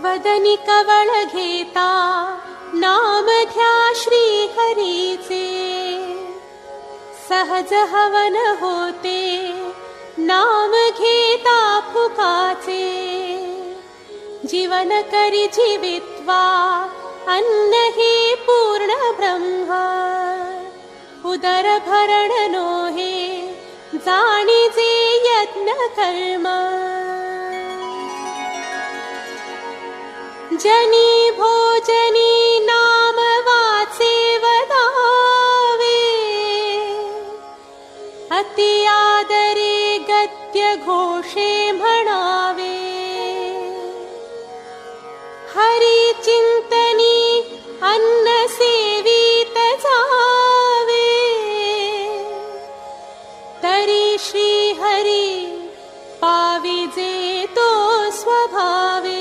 वदनी कवळ घेता नाम ध्या श्री हरीचे सहज हवन होते नाम घेता फुकाचे। जीवन करी जीवित्वा अन्न हे पूर्ण ब्रह्म। उदर भरण नो हे जाणीजे यज्ञ कर्म भोजनी भोजनी नाम वाचे वे अति आदरे गत्य गद्यघोषे भणा वे हरिचिन्तनी अन्नसेवी तजावे तर्हि श्रीहरि